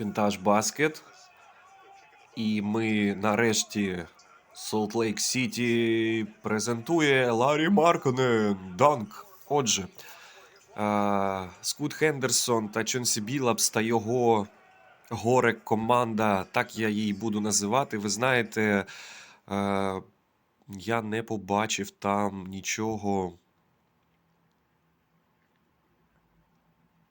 Вінтаж Баскет. І ми нарешті Salt Lake City презентує Ларі Марконен. Данк. Отже, е, Скут Хендерсон та Чонсі Білапс та його горе команда, так я її буду називати. Ви знаєте, е, я не побачив там нічого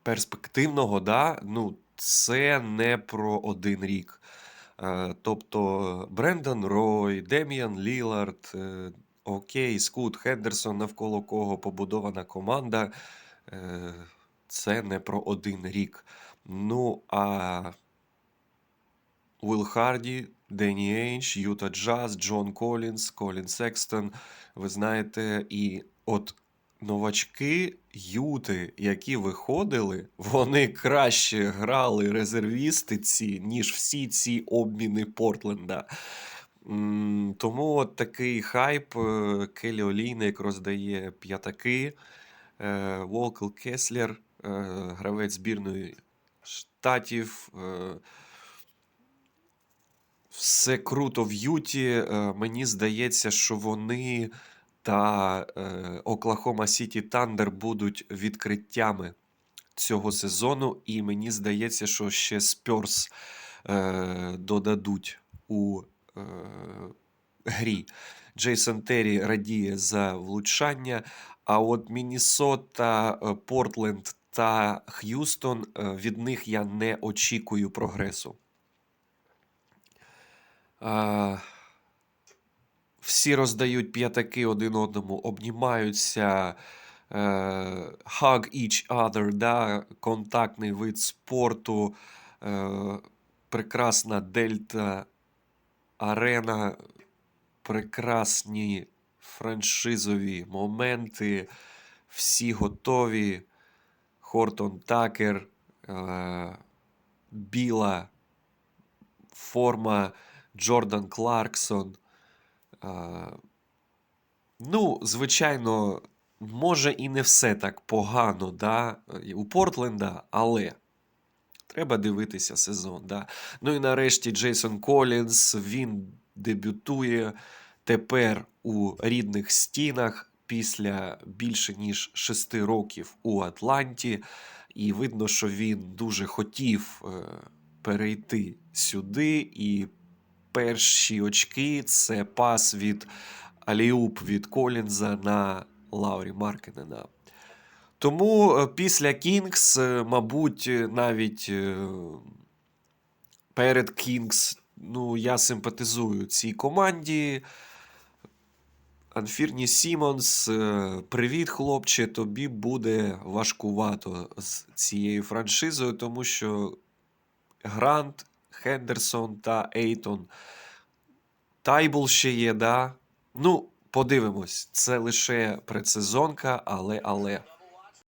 перспективного, да? ну, це не про один рік. Е, Тобто Брендон Рой, Дем'ян Лілард, е, Окей, Скут Хендерсон, навколо кого побудована команда. е, Це не про один рік. Ну, а Уилл Харді, Дені Ейнш, Юта Джаз, Джон Колінс, Колін Секстон. Ви знаєте, і от новачки Юти, які виходили, вони краще грали резервістиці, ніж всі ці обміни Портленда. Тому от такий хайп. е, Келі Олійник роздає п'ятаки. е, Волкл Кеслер, е, гравець збірної штатів. Все круто в Юті. Мені здається, що вони та е, Оклахома Сіті Тандер будуть відкриттями цього сезону, і мені здається, що ще Спьорс е, додадуть у е, грі. Джейсон Террі радіє за влучання. А от Міннесота, е, Портленд та Х'юстон від них я не очікую прогресу. Всі роздають п'ятаки один одному, обнімаються. е, Hug each other, да, контактний вид спорту, е, прекрасна дельта арена, прекрасні франшизові моменти, всі готові. Хортон Такер, е, біла форма Джордан Кларксон. Ну, звичайно, може і не все так погано да, у Портленда, але треба дивитися сезон. Да. Ну і нарешті Джейсон Колінс він дебютує тепер у рідних стінах після більше ніж шести років у Атланті. І видно, що він дуже хотів е, перейти сюди. І перші очки це пас від Аліуп від Колінза на Лаурі Маркенена. Тому е, після Кінгс, е, мабуть, е, навіть перед Кінгс, ну, я симпатизую цій команді. Анфірні Сімонс, привіт, хлопче. Тобі буде важкувато з цією франшизою, тому що Грант, Хендерсон та Ейтон. Тайбл ще є, да? Ну, подивимось. Це лише предсезонка, але але.